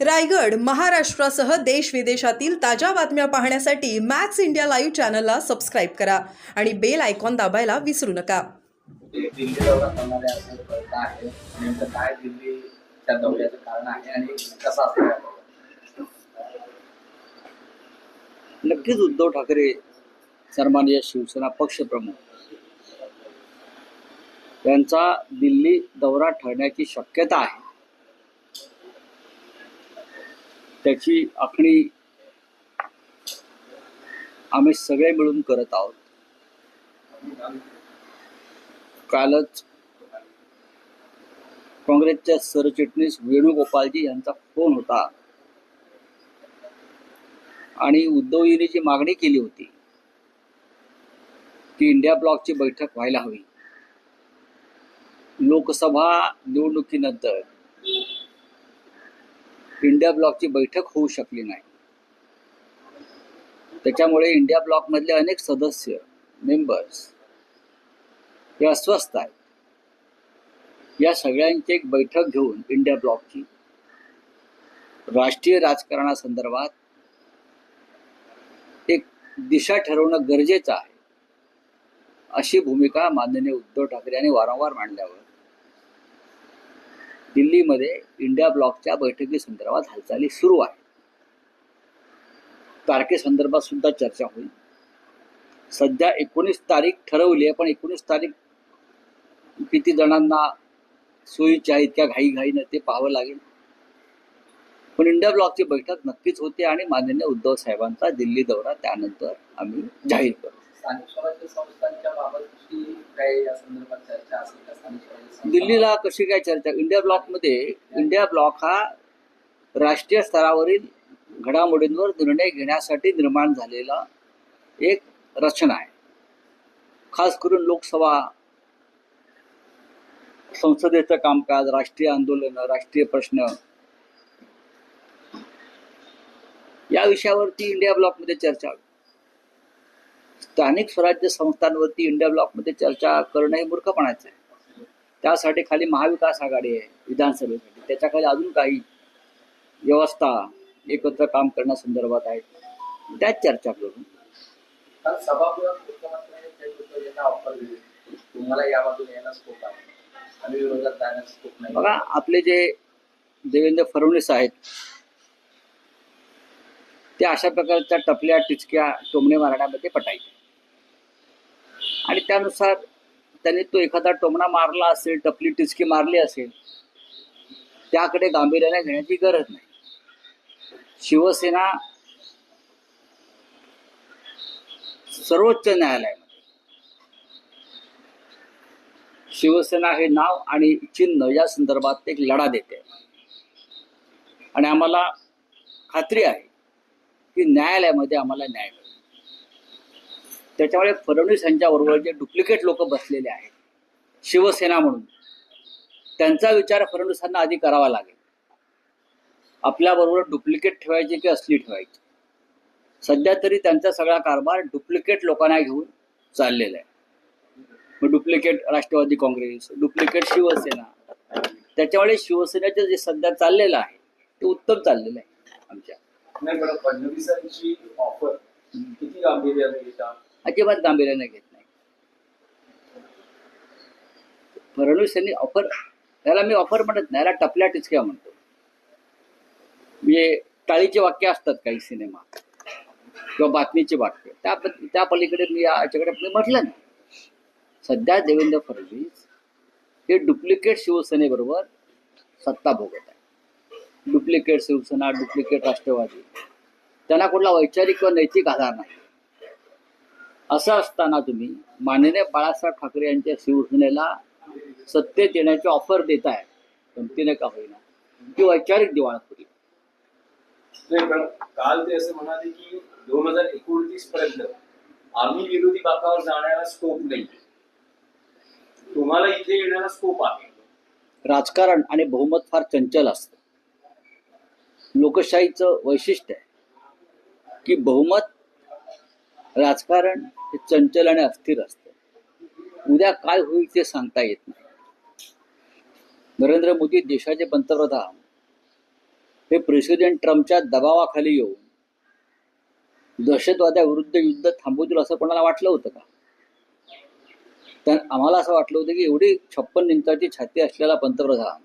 रायगड महाराष्ट्रासह देश विदेशातील ताज्या बातम्या पाहण्यासाठी मॅक्स इंडिया लाईव्ह चॅनलला सबस्क्राईब करा आणि बेल आयकॉन दाबायला विसरू नका. दिल्ली दौरा करणारे असं आहे नेमकं काय दिल्लीच्या दौऱ्याचं कारण आहे आणि नक्कीच उद्धव ठाकरे सन्माननीय शिवसेना पक्षप्रमुख यांचा दिल्ली दौरा ठरण्याची शक्यता आहे. त्याची आखणी आम्ही सगळे मिळून करत आहोत. कालच काँग्रेसच्या सरचिटणीस वेणुगोपालजी यांचा फोन होता. आणि उद्धवजींनी जी मागणी केली होती की इंडिया ब्लॉकची बैठक व्हायला हवी. लोकसभा निवडणुकीनंतर इंडिया ब्लॉकची बैठक होऊ शकली नाही. त्याच्यामुळे इंडिया ब्लॉकमधले अनेक सदस्य मेंबर्स हे अस्वस्थ आहेत. या सगळ्यांची एक बैठक घेऊन इंडिया ब्लॉकची राष्ट्रीय राजकारणासंदर्भात एक दिशा ठरवणं गरजेचं आहे अशी भूमिका माननीय उद्धव ठाकरे यांनी वारंवार मांडल्यावर दिल्लीमध्ये इंडिया ब्लॉकच्या बैठकीसंदर्भात हालचाली सुरू आहे तारखेसंदर्भात सुद्धा चर्चा होईल. सध्या एकोणीस तारीख ठरवली आहे पण एकोणीस तारीख किती जणांना सोयीच्या आहे इतक्या घाईघाईनं ते पाहावं लागेल. पण इंडिया ब्लॉकची बैठक नक्कीच होते आणि माननीय उद्धव साहेबांचा दिल्ली दौरा त्यानंतर आम्ही जाहीर करू स्थानिक स्वराज्य संस्थांच्या बाबतची काही या संदर्भात चर्चा असेल का स्थानिक दिल्लीला कशी काय चर्चा? इंडिया ब्लॉकमध्ये इंडिया ब्लॉक हा राष्ट्रीय स्तरावरील घडामोडींवर निर्णय घेण्यासाठी निर्माण झालेला एक रचना आहे. खास करून लोकसभा संसदेचं कामकाज राष्ट्रीय आंदोलन राष्ट्रीय प्रश्न. या विषयावरती इंडिया ब्लॉकमध्ये चर्चा. होईल स्थानिक स्वराज्य संस्थांवरती इंडिया ब्लॉकमध्ये चर्चा करणं हे मूर्खपणाचं आहे. त्यासाठी खाली महाविकास आघाडी आहे विधानसभेसाठी. त्याच्याखाली अजून काही व्यवस्था एकत्र काम करण्यासंदर्भात आहेत. त्यात चर्चा करू. कारण सभागृहात मुख्यमंत्र्यांनी काही लोकांना ऑफर दिली तुम्हाला या बाजूने येणं स्कोप आहे. आणि विरोधात जाण्यास स्कोप नाही. बघा आपले जे देवेंद्र फडणवीस आहेत ते अशा प्रकारच्या टपल्या टिचक्या टोमणे मारण्यामध्ये पटायचे. आणि त्यानुसार त्याने तो एखादा टोमणा मारला असेल टपली टिचकी मारली असेल त्याकडे गांभीर्याने घेण्याची गरज नाही. शिवसेना सर्वोच्च न्यायालयामध्ये. शिवसेना हे नाव आणि चिन्ह या संदर्भात एक लढा देते. आणि आम्हाला खात्री आहे की न्यायालयामध्ये आम्हाला न्याय मिळेल. त्याच्यामुळे फडणवीस यांच्याबरोबर जे डुप्लिकेट लोक बसलेले आहेत शिवसेना म्हणून त्यांचा विचार फडणवीसांना आधी करावा लागेल. आपल्याबरोबर डुप्लिकेट ठेवायची की असली ठेवायची? सध्या तरी त्यांचा सगळा कारभार डुप्लिकेट लोकांना घेऊन चाललेला आहे. मग duplicate Rashtravadi Congress duplicate Shivsena त्याच्यामुळे शिवसेनेचं जे सध्या चाललेलं आहे ते उत्तम चाललेलं आहे आमच्या. नाही मॅडम फडणवीसांची ऑफर किती गांभीर्याने घेता अजिबात गांभीर्याने घेत नाही. फडणवीस यांनी ऑफर त्याला मी ऑफर म्हणत नाही याला टपल्या टिचक्या म्हणतो. म्हणजे टाळीचे वाक्य असतात काही सिनेमा किंवा बातमीचे वाक्य. त्या त्या पलीकडे मी याच्याकडे म्हटलं नाही. सध्या देवेंद्र फडणवीस हे डुप्लिकेट शिवसेनेबरोबर सत्ता भोगत आहे डुप्लिकेट शिवसेना डुप्लिकेट राष्ट्रवादी. त्यांना कुठला वैचारिक किंवा नैतिक आधार नाही. असं असताना तुम्ही माननीय बाळासाहेब ठाकरे यांच्या शिवसेनेला सत्तेत येण्याची ऑफर देताय गमतीने का होईना? ती वैचारिक दिवाळखोरी काल ते असं म्हणाले की दोन हजार एकोणतीस पर्यंत आम्ही विरोधी बाकावर जाण्याला स्कोप नाही. तुम्हाला इथे येण्याला स्कोप आहे. राजकारण आणि बहुमत फार चंचल असतं. लोकशाहीचं वैशिष्ट्य आहे. की बहुमत राजकारण हे चंचल आणि अस्थिर असतं. उद्या काय होईल ते सांगता येत नाही. नरेंद्र मोदी देशाचे पंतप्रधान हे प्रेसिडेंट ट्रम्पच्या दबावाखाली येऊन दहशतवाद्याविरुद्ध युद्ध थांबवतील असं कोणाला वाटलं होतं का? तर आम्हाला असं वाटलं होतं की एवढी छप्पन इंचाची छाती असलेला पंतप्रधान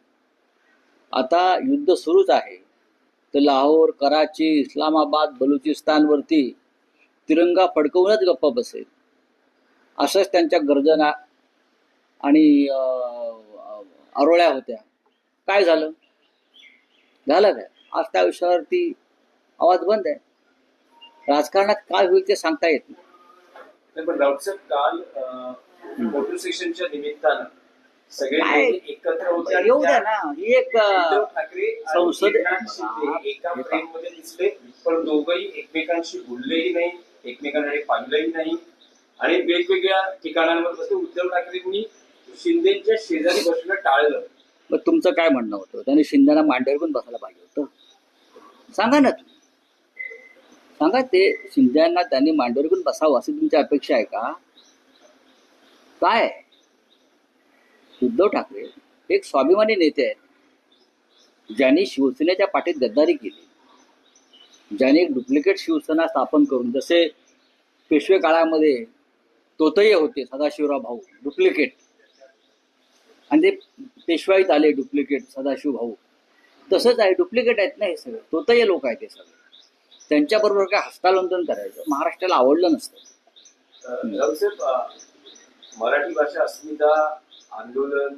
आता युद्ध सुरूच आहे. तर लाहोर कराची इस्लामाबाद बलुचिस्तानवरती तिरंगा फडकवूनच गप्पा बसेल. असंच त्यांच्या गर्जना आणि आरोळ्या होत्या. काय झालं? झालं काय? आज त्या विषयावरती आवाज बंद आहे. राजकारणात काय होईल ते सांगता येत नाही. काल निमित्तानं सगळे एकत्र होते येऊ द्या ना. ही एक ठाकरे संसद- एका दिसले पण दोघंही एकमेकांशी बोललेही नाही एकमेकांकडे पाहिलंही नाही. आणि वेगवेगळ्या ठिकाणांवर बसले उद्धव ठाकरेंनी शिंदेच्या शेजारी बसणं टाळलं. मग तुमचं काय म्हणणं होतं? त्यांनी शिंदेना मांड्यावर पण बसायला पाहिजे होतं. सांगा ना तुम्ही. सांगा ते शिंद्यांना त्यांनी मांडीवर पण बसावं अशी तुमची अपेक्षा आहे का? काय? उद्धव ठाकरे एक स्वाभिमानी नेते आहेत ज्यांनी शिवसेनेच्या पाठीत गद्दारी केली. ज्यांनी एक डुप्लिकेट शिवसेना स्थापन करून जसे पेशवे काळामध्ये तोतये होते सदाशिवराव भाऊ डुप्लिकेट आणि ते पेशवाईत आले डुप्लिकेट सदाशिव भाऊ. तसंच आहे डुप्लिकेट आहेत ना हे सगळे. तोतये लोक आहेत हे सगळे. त्यांच्याबरोबर काय हस्तालोंदन करायचं? महाराष्ट्राला आवडलं नसतं. मराठी भाषा अस्मिता आंदोलन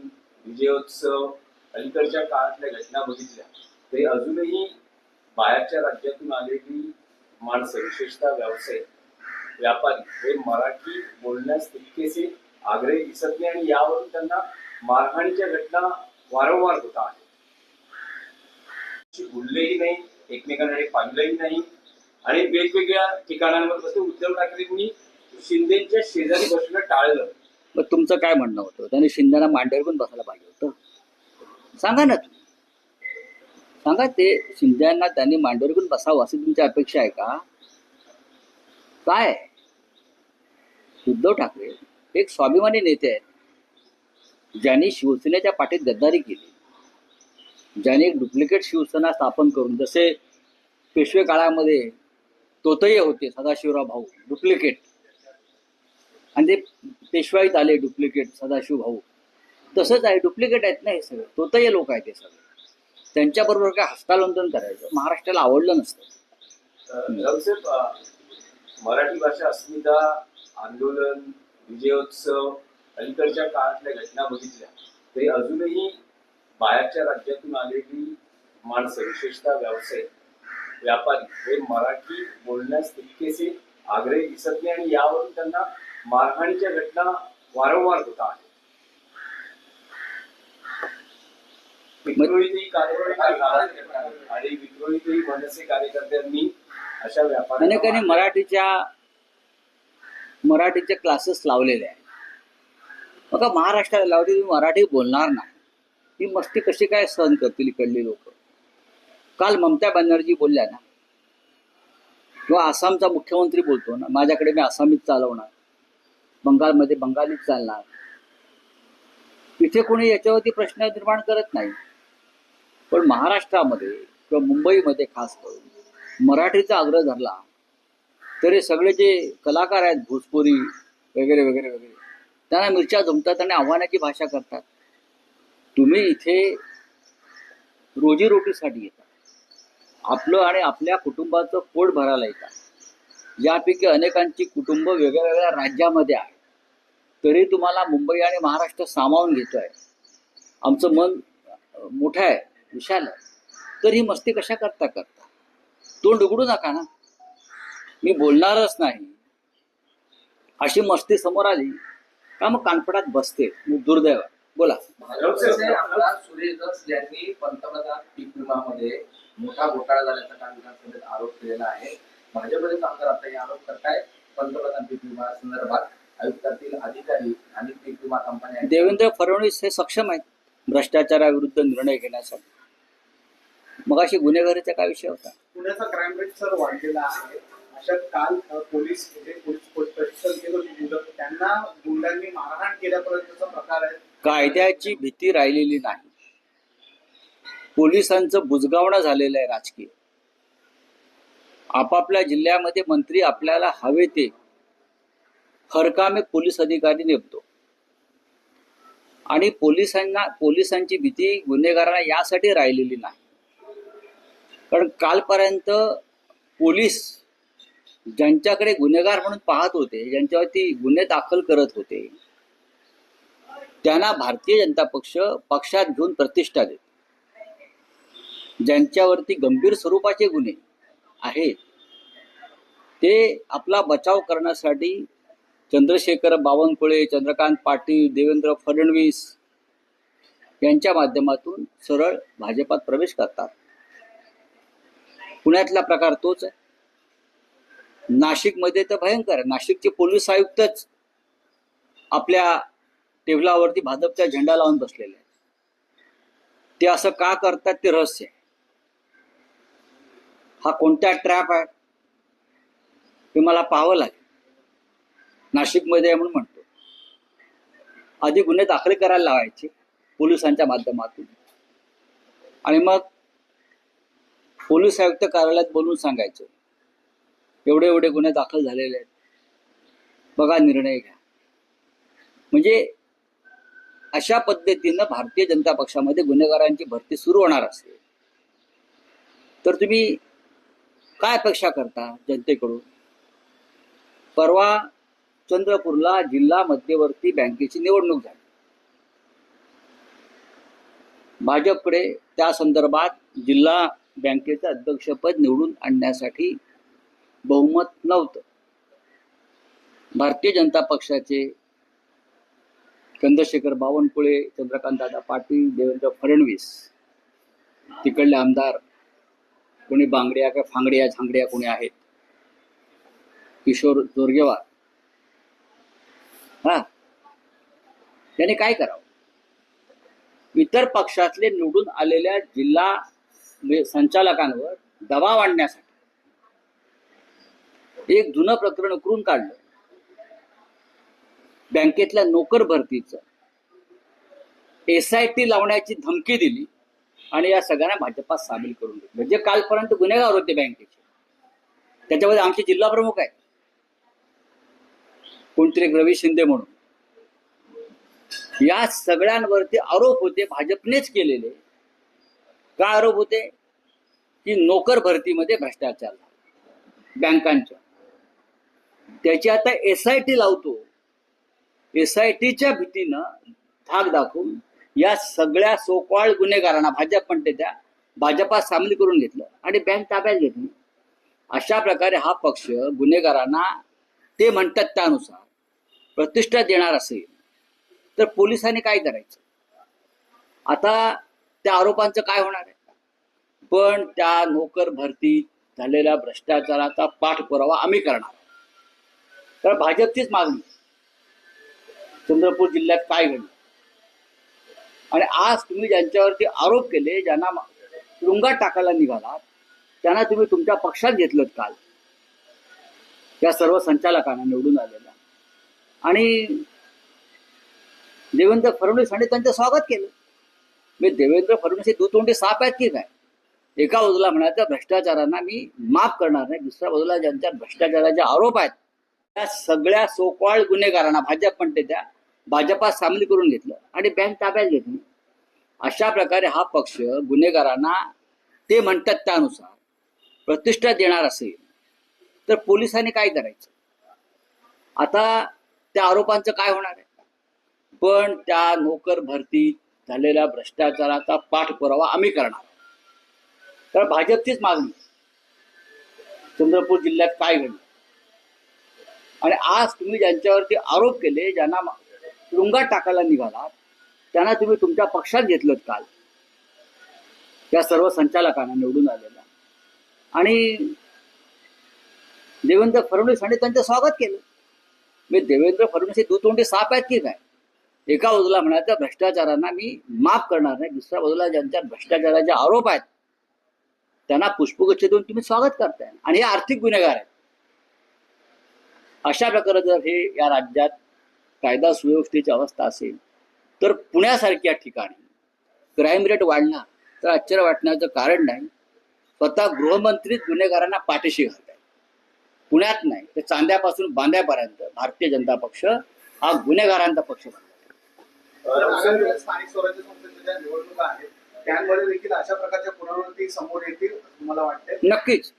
विजयोत्सव अलीकडच्या काळातल्या घटना बघितल्या. तरी अजूनही बाहेरच्या राज्यातून आलेली माणसं विशेषतः व्यावसायिक व्यापारी हे मराठी बोलण्यास तितकेसे आग्रही दिसत नाही आणि यावरून त्यांना मारहाणीच्या घटना वारंवार होत आहेत. बोललेही नाही एकमेकांकडे पाहिलंही नाही आणि वेगवेगळ्या ठिकाणांवर बसले. उद्धव ठाकरेंनी शिंदेच्या शेजारी बसणं टाळलं. मग तुमचं काय म्हणणं होतं? त्यांनी शिंदेना मांडीवर पण बसायला पाहिजे होतं. सांगा ना तुम्ही. सांगा ते शिंद्यांना त्यांनी मांडीवर पण बसावं अशी तुमची अपेक्षा आहे का? काय? उद्धव ठाकरे एक स्वाभिमानी नेते आहेत. ज्यांनी शिवसेनेच्या पाठीत गद्दारी केली. ज्याने एक डुप्लिकेट शिवसेना स्थापन करून जसे पेशवे काळामध्ये तोतये होते सदाशिवराव भाऊ डुप्लिकेट आणि ते पेशवाईत आले डुप्लिकेट सदाशिव भाऊ. तसंच आहे डुप्लिकेट आहेत ना हे सगळे. तोतये लोक आहेत हे सगळे. त्यांच्याबरोबर काय हस्तालोंदन करायचं? महाराष्ट्राला आवडलं नसतं. मराठी भाषा अस्मिता आंदोलन विजयोत्सव अलीकडच्या काळातल्या घटना बघितल्या तरी अजूनही बाहेरच्या राज्यातून आलेली माणसं विशेषतः व्यावसायिक व्यापारी हे मराठी बोलण्यास तितकेसे आग्रही दिसत नाही आणि यावरून त्यांना मारहाणीच्या घटना वारंवार होत आहेत. विक्रोळीतही कार्यकर्ते आणि विक्रोळीतही मनसे कार्यकर्त्यांनी अशा व्यापाऱ्यांना अनेकांनी मराठीच्या मराठीचे क्लासेस लावलेले आहेत. बघा महाराष्ट्राला लावली तुम्ही मराठी बोलणार नाही. ही मस्ती कशी काय सहन करतील इकडली लोक? काल ममता बॅनर्जी बोलल्या ना? किंवा आसामचा मुख्यमंत्री बोलतो ना? माझ्याकडे मी आसामीच चालवणार. बंगालमध्ये बंगालीच चालणार. तिथे कोणी याच्यावरती प्रश्न निर्माण करत नाही. पण महाराष्ट्रामध्ये किंवा मुंबईमध्ये खास करून मराठीचा आग्रह धरला तरी सगळे जे कलाकार आहेत भोजपुरी वगैरे वगैरे वगैरे त्यांना मिरच्या जमतात आणि आव्हानाची भाषा करतात. तुम्ही इथे रोजीरोटीसाठी येतात आपलं आणि आपल्या कुटुंबाचं पोट भरायला येतात यापैकी अनेकांची कुटुंब वेगळ्या वेगळ्या राज्यामध्ये आहे तरी तुम्हाला मुंबई आणि महाराष्ट्र सामावून घेतोय. आमचं मन मोठं आहे विशाल आहे. तर ही मस्ती कशा करता करता? तोंड उघडू नका ना. मी बोलणारच नाही. अशी मस्ती समोर आली का मग कानपडात बसते मी दुर्दैव बोला. सुरेश यांनी पंतप्रधान पीक विमामध्ये मोठा घोटाळा झाल्याचा काल विधानसभेत आरोप केलेला आहे. भाजपचे आमदार आता हे आरोप करताय पंतप्रधान पीक विमा संदर्भात आयुक्तातील अधिकारी आणि पीक विमा कंपन्या देवेंद्र फडणवीस हे सक्षम आहेत भ्रष्टाचाराविरुद्ध निर्णय घेण्यासाठी. मग अशी गुन्हेगारीचा काय विषय होता? पुण्याचा क्राईम रेट सर वाढलेला आहे. अशा काल पोलीस म्हणजे पोलीस केलं त्यांना गुंडांनी मारहाण केल्यापर्यंतचा प्रकार आहे. कायद्याची भीती राहिलेली नाही. पोलिसांचं बुजगावणं झालेलं आहे राजकीय. आपापल्या जिल्ह्यामध्ये मंत्री आपल्याला हवे ते हरकामे पोलीस अधिकारी नेमतो. आणि पोलिसांना पोलिसांची भीती गुन्हेगारांना यासाठी राहिलेली नाही. कारण कालपर्यंत पोलीस ज्यांच्याकडे गुन्हेगार म्हणून पाहत होते ज्यांच्यावरती गुन्हे दाखल करत होते त्यांना भारतीय जनता पक्ष पक्षात घेऊन प्रतिष्ठा देत. ज्यांच्यावरती गंभीर स्वरूपाचे गुन्हे आहेत ते आपला बचाव करण्यासाठी चंद्रशेखर बावनकुळे चंद्रकांत पाटील देवेंद्र फडणवीस यांच्या माध्यमातून सरळ भाजपात प्रवेश करतात. पुण्यातला प्रकार तोच आहे. नाशिकमध्ये तर भयंकर नाशिकचे पोलीस आयुक्तच आपल्या टेबलावरती भाजपचा झेंडा लावून बसलेले आहेत. ते असं का करतात ते रहस्य आहे. हा कोणता ट्रॅप आहे हे मला पाहावं लागेल. नाशिकमध्ये म्हणून म्हणतो. आधी गुन्हे दाखल करायला लावायचे पोलिसांच्या माध्यमातून. आणि मग पोलीस आयुक्त कार्यालयात बोलून सांगायचं एवढे एवढे गुन्हे दाखल झालेले आहेत. बघा निर्णय घ्या. म्हणजे अशा पद्धतीनं भारतीय जनता पक्षामध्ये गुन्हेगारांची भरती सुरू होणार असते तर तुम्ही काय अपेक्षा करता जनतेकडून? परवा चंद्रपूरला जिल्हा मध्यवर्ती बँकेची निवडणूक झाली. भाजपकडे त्या संदर्भात जिल्हा बँकेचं अध्यक्षपद निवडून आणण्यासाठी बहुमत नव्हतं. भारतीय जनता पक्षाचे चंद्रशेखर बावनकुळे चंद्रकांतदादा पाटील देवेंद्र फडणवीस तिकडले आमदार कोणी बांगड्या का फांगड्या झांगड्या कोणी आहेत? किशोर जोरगेवार हा. त्याने काय करावं? इतर पक्षातले निवडून आलेल्या जिल्हा म्हणजे संचालकांवर दबाव आणण्यासाठी एक जुनं प्रकरण उकरून काढलं. बँकेतल्या नोकर भरतीचं. एस आय लावण्याची धमकी दिली आणि या सगळ्यांना भाजपात सामील करून घेतलं. म्हणजे कालपर्यंत गुन्हेगार होते बँकेचे. त्याच्यामध्ये आमचे जिल्हा प्रमुख आहेत. कोणतरी एक रवी शिंदे म्हणून. या सगळ्यांवरती आरोप होते भाजपनेच केलेले. काय आरोप होते? की नोकर भरतीमध्ये भ्रष्टाचार बँकांच्या. त्याची आता एस आय टी लावतो. एस आय टीच्या भीतीनं धाक दाखवून या सगळ्या सोकवाळ गुन्हेगारांना भाजप म्हणते त्या भाजपात सामील करून घेतलं आणि बँक ताब्यात घेतली. अशा प्रकारे हा पक्ष गुन्हेगारांना ते म्हणतात त्यानुसार प्रतिष्ठा देणार असेल तर पोलिसांनी काय करायचं? आता त्या आरोपांचं काय होणार आहे? पण त्या नोकर भरती झालेल्या भ्रष्टाचाराचा पाठपुरावा आम्ही करणार तर भाजपचीच मागणी चंद्रपूर जिल्ह्यात काय घडलं? आणि आज तुम्ही ज्यांच्यावरती आरोप केले ज्यांना तुरुंगात टाकायला निघालात त्यांना तुम्ही तुमच्या पक्षात घेतलं काल. त्या सर्व संचालकांना निवडून आलेल्या आणि देवेंद्र फडणवीस आणि त्यांचं स्वागत केलं. मी देवेंद्र फडणवीस हे दुतोंडी साप आहेत की काय? एका बाजूला म्हणायचं भ्रष्टाचारांना मी माफ करणार नाही. दुसऱ्या बाजूला ज्यांच्या भ्रष्टाचाराचे आरोप आहेत त्या सगळ्या सोकवाळ गुन्हेगारांना भाजप म्हणते त्या भाजपात सामील करून घेतलं आणि बँक ताब्यात घेतली. अशा प्रकारे हा पक्ष गुन्हेगारांना ते म्हणतात त्यानुसार प्रतिष्ठा देणार असेल तर पोलिसांनी काय करायचं? आता त्या आरोपांचं काय होणार आहे? पण त्या नोकर भरती झालेल्या भ्रष्टाचाराचा पाठपुरावा आम्ही करणार तर भाजपचीच मागणी चंद्रपूर जिल्ह्यात काय घडलं? आणि आज तुम्ही ज्यांच्यावरती आरोप केले ज्यांना तुरुंगात टाकायला निघालात त्यांना तुम्ही तुमच्या पक्षात घेतलं काल. त्या सर्व संचालकांना निवडून आलेल्या. आणि देवेंद्र फडणवीस यांनी त्यांचं स्वागत केलं. मी देवेंद्र फडणवीस हे दुतोंडे साप आहेत की काय एका बाजूला म्हणायच्या भ्रष्टाचारांना मी माफ करणार नाही. दुसऱ्या बाजूला ज्यांच्या भ्रष्टाचाराचे आरोप आहेत त्यांना पुष्पगुच्छ देऊन तुम्ही स्वागत करताय. आणि हे आर्थिक गुन्हेगार आहेत. अशा प्रकारे जर हे या राज्यात कायदा सुव्यवस्थेची अवस्था असेल तर पुण्यासारख्या ठिकाणी क्राईम रेट वाढणार. तर आश्चर्य वाटण्याचं कारण नाही. स्वतः गृहमंत्रीच गुन्हेगारांना पाठीशी घालत आहे पुण्यात नाही तर चांद्यापासून बांद्यापर्यंत भारतीय जनता पक्ष हा गुन्हेगारांचा पक्ष बनला. अशा प्रकारच्या नक्कीच.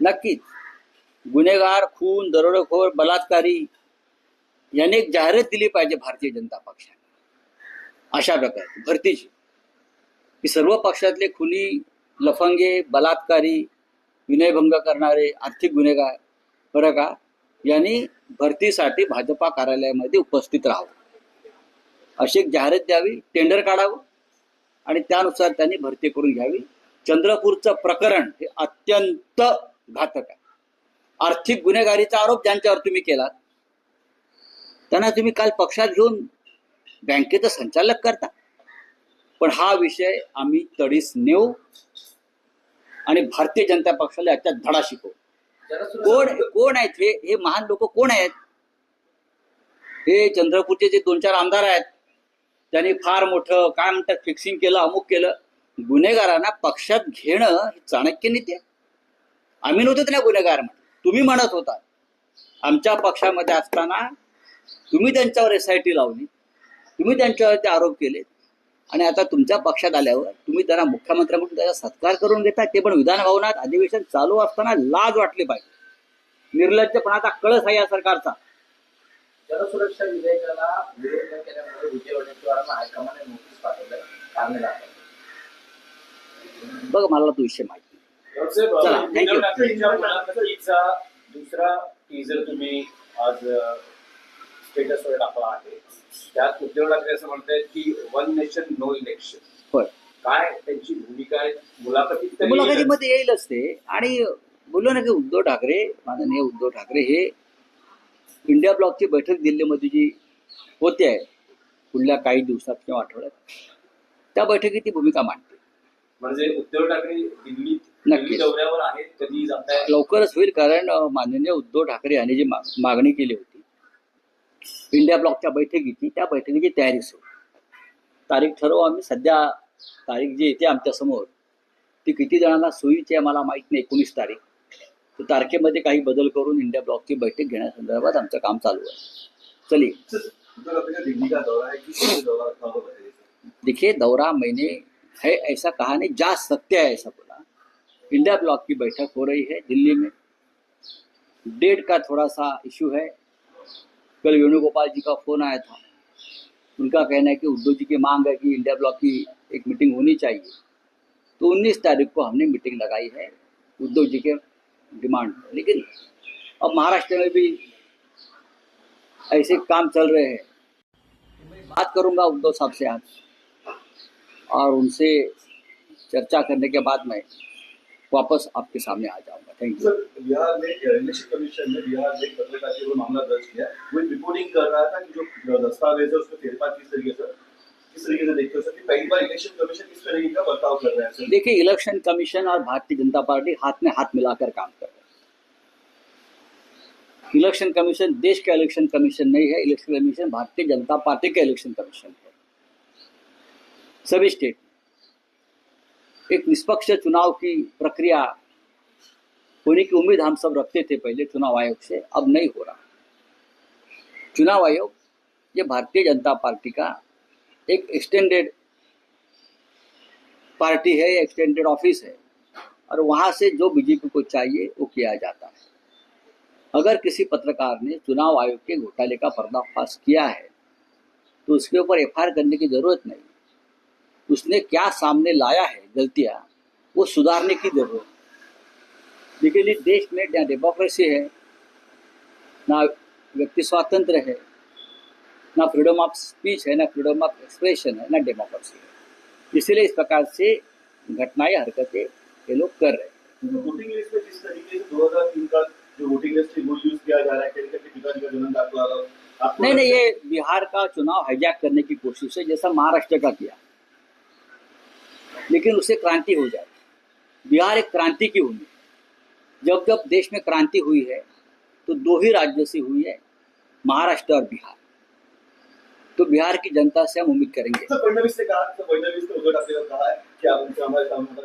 नक्कीच. गुन्हेगार खून दरोडेखोर बलात्कारी याने एक जाहिरात दिली पाहिजे भारतीय जनता पक्षाने अशा प्रकारे भरतीची. की सर्व पक्षातले खुनी लफंगे बलात्कारी विनयभंग करणारे आर्थिक गुन्हेगार बरं का? यांनी भरतीसाठी भाजपा कार्यालयामध्ये उपस्थित राहावं. अशी एक जाहिरात द्यावी टेंडर काढावं आणि त्यानुसार त्यांनी भरती करून घ्यावी. चंद्रपूरचं प्रकरण हे अत्यंत घातक आहे. आर्थिक गुन्हेगारीचा आरोप ज्यांच्यावर तुम्ही केलात त्यांना तुम्ही काल पक्षात घेऊन बँकेचं संचालक करता. पण हा विषय आम्ही तडीस नेऊ आणि भारतीय जनता पक्षाला याच्यात धडा शिकव. कोण कोण आहेत हे हे महान लोक कोण आहेत? हे चंद्रपूरचे जे दोन चार आमदार आहेत त्यांनी फार मोठं काय म्हणतात फिक्सिंग केलं अमुक केलं. गुन्हेगारांना पक्षात घेणं हे चाणक्य नीती आहे. आम्ही नव्हतो त्या गुन्हेगार म्हणत तुम्ही म्हणत होता आमच्या पक्षामध्ये असताना तुम्ही त्यांच्यावर एस आय टी लावली तुम्ही त्यांच्यावरती आरोप केले आणि आता तुमच्या पक्षात आल्यावर तुम्ही त्यांना मुख्यमंत्री म्हणून त्याचा सत्कार करून घेता ते पण विधान भवनात अधिवेशन चालू असताना लाज वाटली पाहिजे निर्लज्जपणाचा कळस आहे या सरकारचा जनसुरक्षा विधेयकाला बघ मला तो विषय माहिती चला, मुलाखतीचा दुसरा टीजर तुम्ही आज स्टेटसवर टाकला आहे. त्यात उद्धव ठाकरे असं म्हणतायत की वन नेशन नो इलेक्शन काय त्यांची भूमिका आहे? मुलाखतीत. मुलाखतीमध्ये येईलच ते आणि बोललो ना की उद्धव ठाकरे माननीय उद्धव ठाकरे हे इंडिया ब्लॉकची बैठक दिल्लीमध्ये जी होते आहे पुढल्या काही दिवसात किंवा आठवड्यात त्या बैठकीत ती भूमिका मांडते. म्हणजे उद्धव ठाकरे दिल्लीत. दिल्ली दौऱ्यावर आहेत कधी लवकरच होईल कारण माननीय उद्धव ठाकरे यांनी जी मागणी केली होती इंडिया ब्लॉकच्या बैठक घेतली त्या बैठकीची तयारी सुरू. तारीख ठरवू आम्ही. सध्या तारीख जी येते आमच्यासमोर ती किती जणांना सोयीची आहे मला माहीत नाही. एकोणीस तारीख. तर तारखेमध्ये काही बदल करून इंडिया ब्लॉकची बैठक घेण्यासंदर्भात आमचं काम चालू आहे. चलिए. दौरा है देखिए दौरा मैंने है ऐसा कहा नहीं जा सकते है ऐसा बोला. इंडिया ब्लॉक की बैठक हो रही है दिल्ली में. डेट का थोड़ा सा इशू है. कल वेणुगोपाल जी का फ़ोन आया था। उनका कहना है कि उद्धव जी की मांग है कि इंडिया ब्लॉक की एक मीटिंग होनी चाहिए। तो 19 तारीख को हमने मीटिंग लगाई है उद्धव जी के डिमांड लेकिन अब महाराष्ट्र में भी ऐसे काम चल रहे हैं। मैं बात करूँगा उद्धव साहब से आज और उनसे चर्चा करने के बाद मैं वापस आपके सामने आ जाऊँगा। थैंक यू बिहार में इलेक्शन कमीशन ने बिहार में पत्रकार के मामला दर्ज किया वो रिपोर्टिंग कर रहा था कि जो दस्तावेज़ है उसमें फेरफार किस तरीके से किस तरीके से देखते सर कि पहली बार इलेक्शन कमीशन किस तरीके का बर्ताव कर रहा सर? देखिए इलेक्शन कमीशन और भारतीय जनता पार्टी हाथ में हाथ मिलाकर काम कर रहे हैं। इलेक्शन कमीशन देश का इलेक्शन कमीशन नहीं है election commission Bharatiya Janata party का इलेक्शन कमीशन है। सभी स्टेट एक निष्पक्ष चुनाव की प्रक्रिया होने की उम्मीद हम सब रखते थे पहले चुनाव आयोग से, अब नहीं हो रहा। चुनाव आयोग, ये भारतीय जनता पार्टी का एक एक्सटेंडेड पार्टी है एक्सटेंडेड ऑफ़िस है, और वहाँ से जो बीजेपी को चाहिए, वो किया जाता है। अगर किसी पत्रकार ने चुनाव आयोग के घोटाले का पर्दाफाश किया है तो उसके ऊपर एफआईआर करने की ज़रूरत नहीं। उसने क्या सामने लाया है गलतियाँ वो सुधारने की ज़रूरत लेकिन इस देश में ना डेमोक्रेसी है ना व्यक्ति स्वातंत्र है ना फ्रीडम ऑफ़ स्पीच है ना फ्रीडम ऑफ़ एक्सप्रेशन है ना डेमोक्रेसी है। इसलिए इस प्रकार से घटनाएँ हरकतें ये लोग कर रहे हैं। वोटिंग लिस्ट में जिस तरीके से 2003 का जो वोटिंग लिस्ट वो यूज़ किया जा रहा है कहीं कहीं पिताजी का जन्म दाखिला नहीं नहीं ये बिहार का चुनाव हाईजैक करने की कोशिश है जैसा महाराष्ट्र का किया। लेकिन उससे क्रांति हो जाए बिहार एक क्रांति की भूमि। जब जब देश में क्रांति हुई है तो दो ही राज्यों से हुई है, महाराष्ट्र और बिहार। तो बिहार की जनता से हम उम्मीद करेंगे।